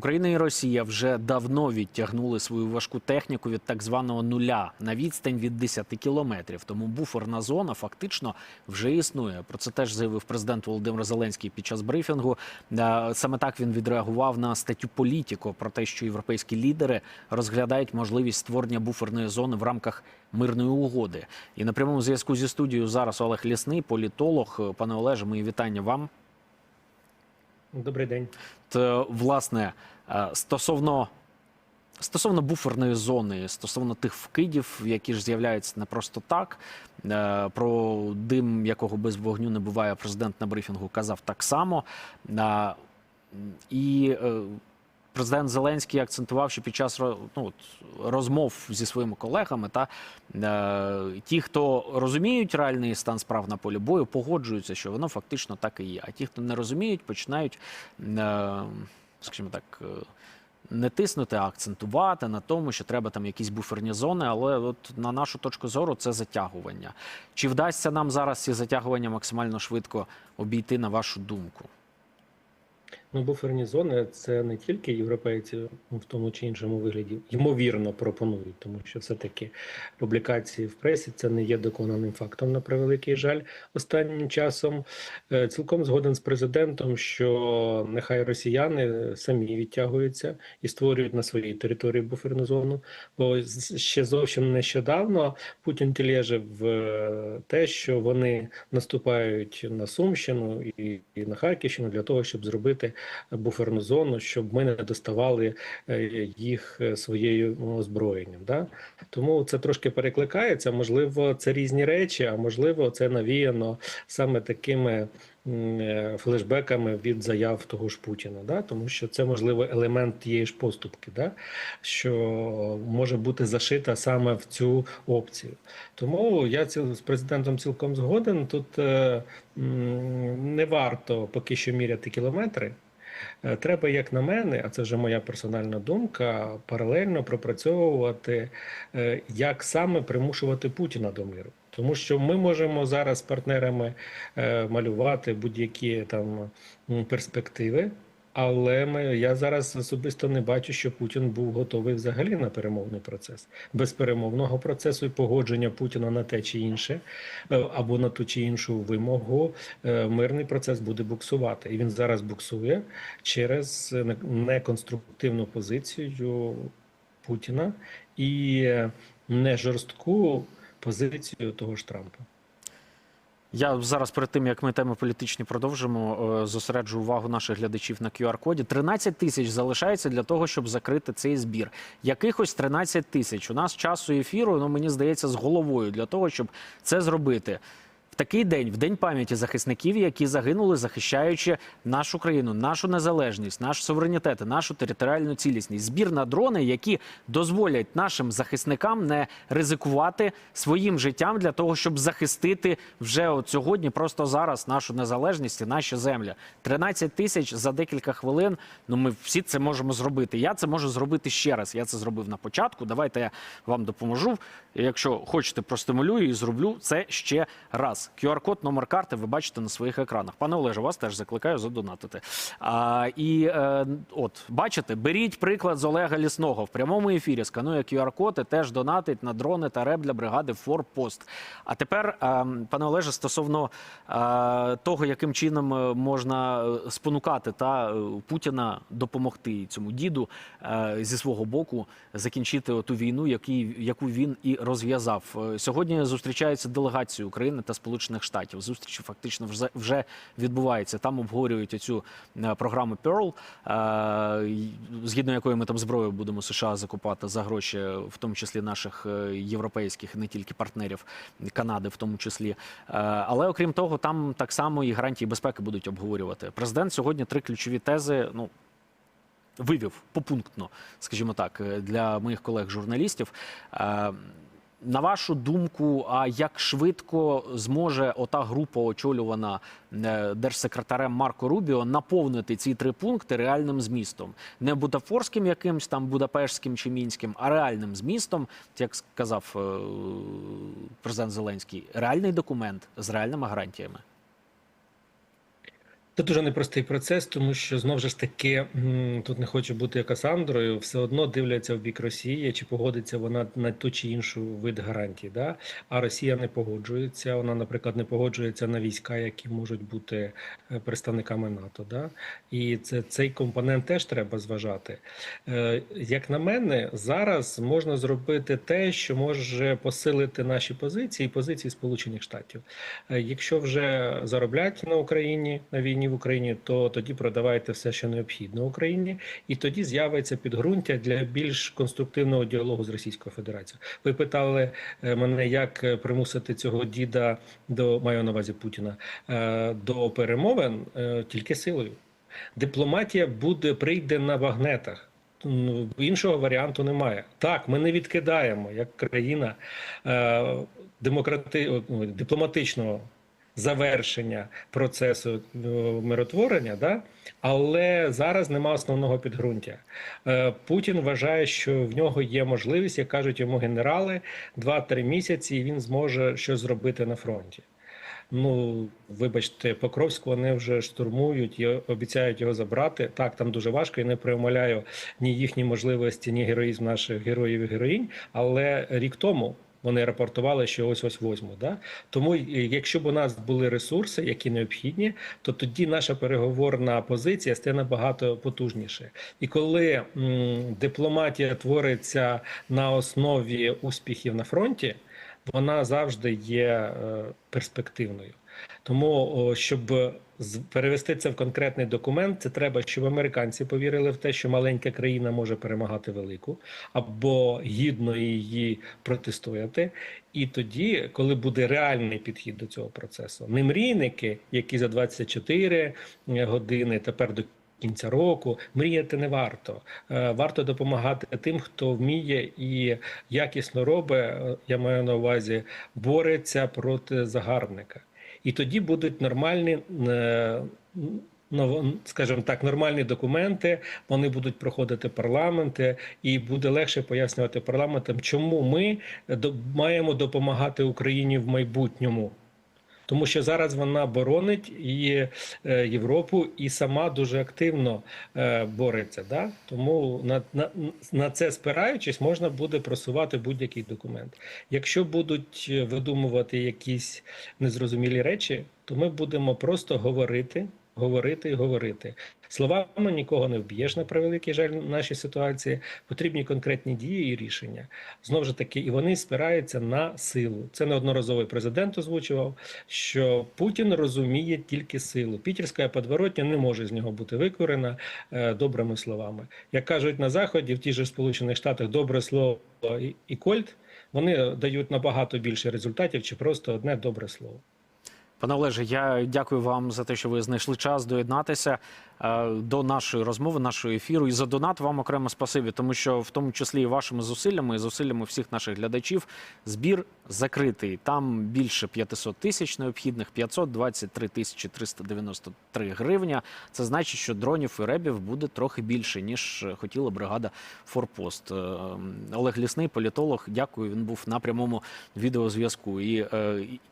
Україна і Росія вже давно відтягнули свою важку техніку від так званого нуля на відстань від 10 кілометрів. Тому буферна зона фактично вже існує. Про це теж заявив президент Володимир Зеленський під час брифінгу. Е, Саме так він відреагував на статтю Політіко про те, що європейські лідери розглядають можливість створення буферної зони в рамках мирної угоди. І на прямому зв'язку зі студією зараз Олег Лісний, політолог. Пане Олеже, мої вітання вам. Добрий день. То, власне, е, стосовно. Стосовно буферної зони, стосовно тих вкидів, які ж з'являються не просто так, е, про дим, якого без вогню не буває, президент на брифінгу казав так само. Е, І е, президент Зеленський акцентував, що під час ну, розмов зі своїми колегами, та е, ті, хто розуміють реальний стан справ на полі бою, погоджуються, що воно фактично так і є. А ті, хто не розуміють, починають, е, скажімо так. е, не тиснути, а акцентувати на тому, що треба там якісь буферні зони, але от на нашу точку зору це затягування. Чи вдасться нам зараз ці затягування максимально швидко обійти на вашу думку? Ну, буферні зони це не тільки європейці в тому чи іншому вигляді, ймовірно, пропонують, тому що все-таки публікації в пресі це не є доконаним фактом, на превеликий жаль, останнім часом. Е, Цілком згоден з президентом, що нехай росіяни самі відтягуються і створюють на своїй території буферну зону. Бо ще зовсім нещодавно Путін тілежив е, те, що вони наступають на Сумщину і, і на Харківщину для того, щоб зробити буферну зону, щоб ми не доставали е, їх е, своєю озброєнням. Да? Тому це трошки перекликається. Можливо, це різні речі, а можливо, це навіяно саме такими. е, Флешбеками від заяв того ж Путіна, да? тому що це можливо елемент тієї ж поступки, да? що може бути зашита саме в цю опцію. Тому я ціл- з президентом цілком згоден. Тут е, не варто поки що міряти кілометри. Е, Треба, як на мене, а це вже моя персональна думка, паралельно пропрацьовувати, е, як саме примушувати Путіна до миру. Тому що ми можемо зараз з партнерами е, малювати будь-які там перспективи. Але ми, я зараз особисто не бачу, що Путін був готовий взагалі на перемовний процес. Без перемовного процесу і погодження Путіна на те чи інше, е, або на ту чи іншу вимогу, е, мирний процес буде буксувати. І він зараз буксує через неконструктивну позицію Путіна і не жорстку позицію того ж Трампа. Я зараз перед тим, як ми теми політичні продовжимо, е, зосереджу увагу наших глядачів на QR-коді. 13 тисяч залишається для того, щоб закрити цей збір. Якихось 13 тисяч. У нас часу ефіру, ну мені здається, з головою для того, щоб це зробити. Такий день, в день пам'яті захисників, які загинули, захищаючи нашу країну, нашу незалежність, наш суверенітет, нашу територіальну цілісність. Збір на дрони, які дозволять нашим захисникам не ризикувати своїм життям для того, щоб захистити вже от сьогодні, просто зараз нашу незалежність і наші землі. 13 тисяч за декілька хвилин. Ну ми всі це можемо зробити. Я це можу зробити ще раз. Я це зробив на початку. Давайте я вам допоможу. Якщо хочете, простимулюю і зроблю це ще раз. QR-код, номер карти ви бачите на своїх екранах. Пане Олеже, вас теж закликаю задонатити. А, і е, от бачите, беріть приклад з Олега Лісного в прямому ефірі. Сканує QR-код і теж донатить на дрони та реп для бригади Форпост. А тепер, е, пане Олеже, стосовно е, того, яким чином е, можна е, спонукати та е, Путіна допомогти цьому діду е, зі свого боку закінчити ту війну, який, яку він і розв'язав. Сьогодні зустрічаються делегації України та Сполучених Штатів. Зустрічі фактично вже, вже відбуваються. Там обговорюють цю програму Pearl, е, згідно якої ми там зброю будемо США закупати за гроші, в тому числі наших е, європейських, не тільки партнерів Канади, в тому числі. Е, Але окрім того, там так само і гарантії безпеки будуть обговорювати. Президент сьогодні три ключові тези. Ну вивів попунктно, скажімо так, е, для моїх колег-журналістів. На вашу думку, а як швидко зможе ота група, очолювана е, держсекретарем Марко Рубіо, наповнити ці три пункти реальним змістом? Не бутафорським якимсь там будапештським чи мінським, а реальним змістом, як сказав е, президент Зеленський, реальний документ з реальними гарантіями. Це дуже непростий процес, тому що знову ж таки тут не хочу бути Касандрою, все одно дивляться в бік Росії, чи погодиться вона на ту чи іншу вид гарантій. Да? А Росія не погоджується. Вона, наприклад, не погоджується на війська, які можуть бути е, представниками НАТО. Да? І це цей компонент теж треба зважати. Е, Як на мене, зараз можна зробити те, що може посилити наші позиції, і позиції Сполучених Штатів. Е, Якщо вже зароблять на Україні на війні в Україні, то тоді продавайте все, що необхідно Україні, і тоді з'явиться підґрунтя для більш конструктивного діалогу з Російською Федерацією. Ви питали е, мене, як е, примусити цього діда до маю на увазі Путіна е, до перемовин тільки силою. Дипломатія буде прийде на вагнетах. Іншого варіанту немає. Так, ми не відкидаємо як країна демократи... дипломатичного завершення процесу е, миротворення, да? але зараз нема основного підґрунтя. Е, Путін вважає, що в нього є можливість, як кажуть йому генерали, 2-3 місяці, і він зможе щось зробити на фронті. Ну, вибачте, Покровську вони вже штурмують і обіцяють його забрати. Так, там дуже важко і не прималяю ні їхні можливості, ні героїзм наших героїв і героїнь. Але рік тому вони рапортували, що ось ось возьму. Да? Тому, е, якщо б у нас були ресурси, які необхідні, то тоді наша переговорна позиція стає набагато потужніше. І коли м, дипломатія твориться на основі успіхів на фронті, вона завжди є е, перспективною. Тому, о, щоб перевести це в конкретний документ, це треба, щоб американці повірили в те, що маленька країна може перемагати велику, або гідно її протистояти. І тоді, коли буде реальний підхід до цього процесу, не мрійники, які за 24 години тепер до кінця року мріяти не варто. Е, Варто допомагати тим, хто вміє і якісно робить. е, Я маю на увазі бореться проти загарбника. І тоді будуть нормальні, е, ну, скажімо так, нормальні документи. Вони будуть проходити парламенти, і буде легше пояснювати парламентам, чому ми маємо допомагати Україні в майбутньому. Тому що зараз вона боронить і е, Європу і сама дуже активно е, бореться. Да? Тому на, на, на це спираючись, можна буде просувати будь-який документ. Якщо будуть е, видумувати якісь незрозумілі речі, то ми будемо просто говорити, говорити і говорити. Словами нікого не вб'єш на превеликий жаль в нашій ситуації. Потрібні конкретні дії і рішення. Знову ж таки, і вони спираються на силу. Це неодноразово і президент озвучував, що Путін розуміє тільки силу. Пітерська подворотня не може з нього бути викорена е, добрими словами. Як кажуть на заході, в ті ж Сполучених Штатах добре слово і, і кольт вони дають набагато більше результатів, чи просто одне добре слово. Пане Олеже, я дякую вам за те, що ви знайшли час доєднатися е, до нашої розмови, нашого ефіру. І за донат вам окремо спасибі, тому що в тому числі і вашими зусиллями, і зусиллями всіх наших глядачів, збір закритий. Там більше 500 тисяч необхідних, 523 тисячі 393 гривня. Це значить, що дронів і ребів буде трохи більше, ніж хотіла бригада Форпост. Е, Олег Лісний, політолог. Дякую. Він був на прямому відеозв'язку. І е,